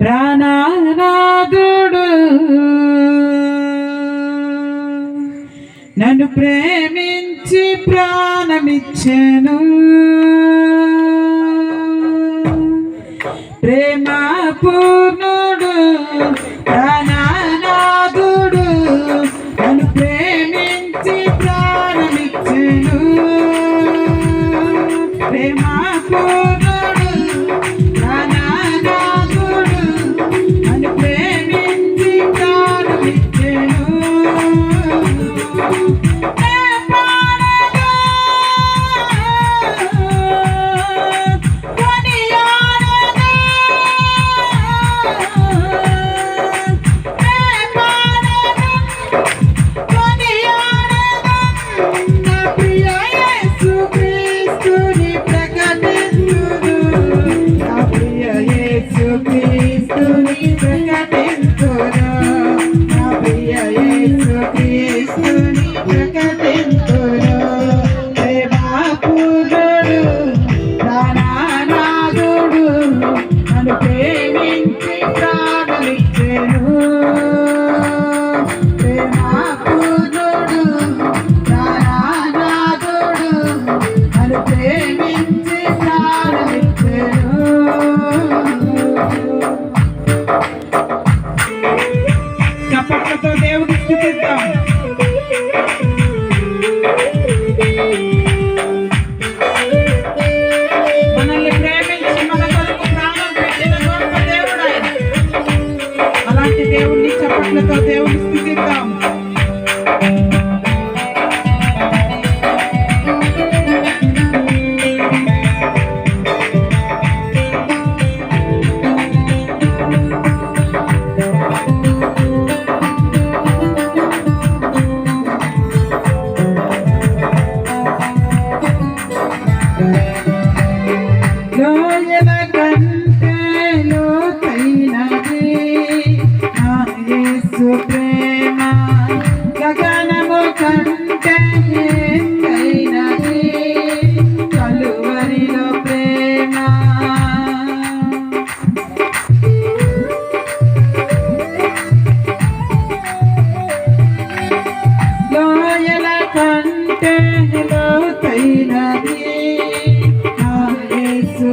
ప్రాణనాథుడు. నన్ను ప్రేమించి ప్రాణమిచ్చెను. ప్రేమ పూర్ణుడు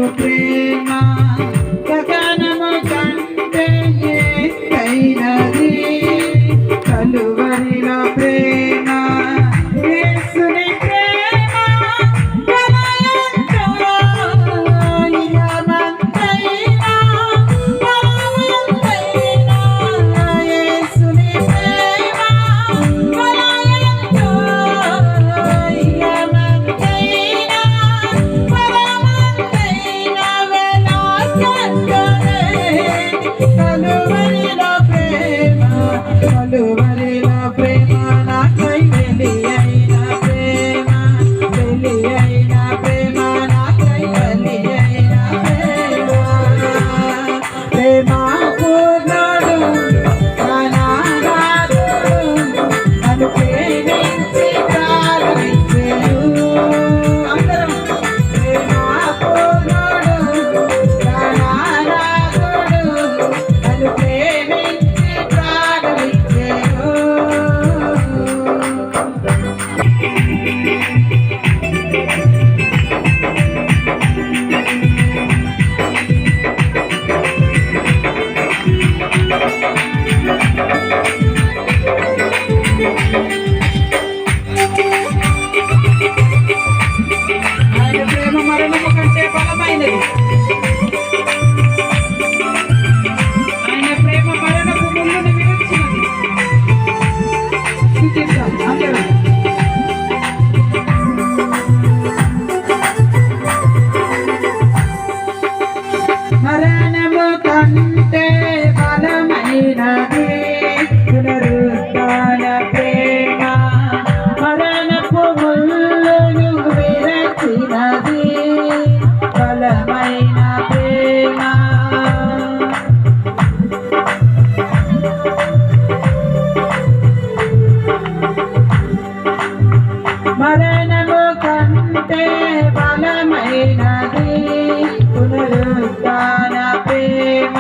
యేసు ప్రేమ కంటే బలమైనది పునరుద్ధాన ప్రేమ.